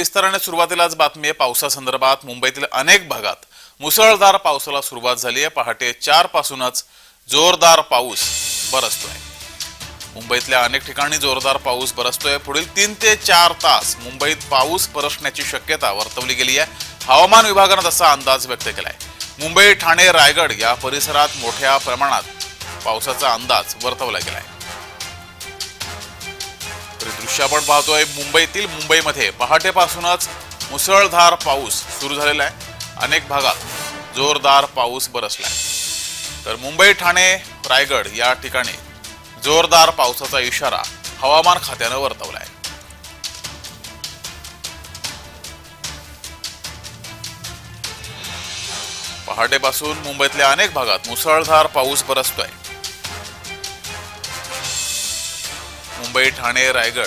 विस्ताराने सुरुवातीलाच बातमी आहे. पावसासंदर्भात मुंबईतील अनेक भागात मुसळधार पावसाला सुरुवात झाली आहे. पहाटे चार पासूनच जोरदार पाऊस बरसतोय. मुंबईतल्या अनेक ठिकाणी जोरदार पाऊस बरसतोय. पुढील तीन ते चार तास मुंबईत पाऊस बरसण्याची शक्यता वर्तवली गेली आहे. हवामान विभागानं तसा अंदाज व्यक्त केलाय. मुंबई ठाणे रायगड या परिसरात मोठ्या प्रमाणात पावसाचा अंदाज वर्तवला गेलाय. दृश्य आपण पाहतोय मुंबईतील मुंबईमध्ये. पहाटेपासूनच मुसळधार पाऊस सुरू झालेला आहे. अनेक भागात जोरदार पाऊस बरसलाय तर मुंबई ठाणे रायगड या ठिकाणी जोरदार पावसाचा इशारा हवामान खात्यानं वर्तवलाय. पहाटेपासून मुंबईतल्या अनेक भागात मुसळधार पाऊस बरसतोय. मुंबई ठाणे रायगड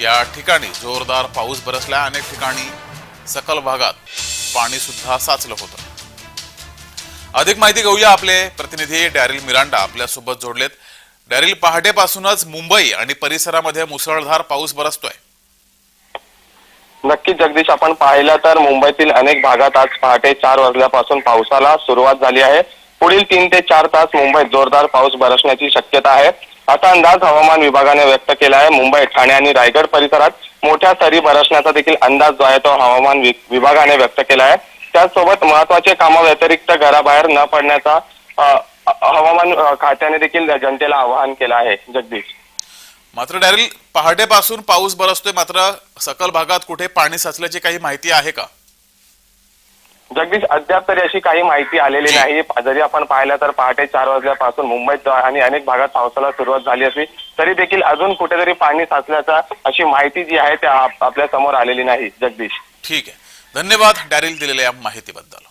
या ठिकाणी जोरदार पाऊस बरसल्या अनेक ठिकाणी सकल भागात पाणी सुद्धा साचलं होतं. अधिक माहिती घेऊया आपले प्रतिनिधी डॅरिल मिरांडा आपल्यासोबत जोडलेत. डॅरिल पहाटेपासूनच मुंबई आणि परिसरामध्ये मुसळधार पाऊस बरसतोय. नक्कीच जगदीश आपण पाहिलं तर मुंबईतील अनेक भागात आज पहाटे चार वाजल्यापासून पावसाला सुरुवात झाली आहे. पुढील तीन ते चार तास मुंबईत जोरदार पाऊस बरसण्याची शक्यता आहे. असा अंदाज हवामान विभागाने व्यक्त केला आहे. मुंबई ठाणे आणि रायगड परिसरात मोठ्या सरी बरसण्याचा देखील अंदाज जो आहे तो हवामान विभागाने व्यक्त केला आहे. त्याचसोबत महत्त्वाचे कामाव्यतिरिक्त घराबाहेर न पडण्याचा हवामान खात्याने देखील जनतेला आवाहन केलं आहे. जगदीश. मात्र डॅरिल पहाटेपासून पाऊस बरसतोय. मात्र सकल भागात कुठे पाणी साचल्याची काही माहिती आहे का? जगदीश अद्याप तरी अशी काही माहिती आलेली नाही. जरी आपण पाहिलं तर पहाटे चार वाजल्यापासून मुंबईत आणि अनेक भागात पावसाला सुरुवात झाली असली तरी देखील अजून कुठेतरी पाणी साचल्याचा अशी माहिती जी आहे त्या आपल्यासमोर आलेली नाही. जगदीश. ठीक आहे. धन्यवाद डॅरिल दिलेल्या माहितीबद्दल.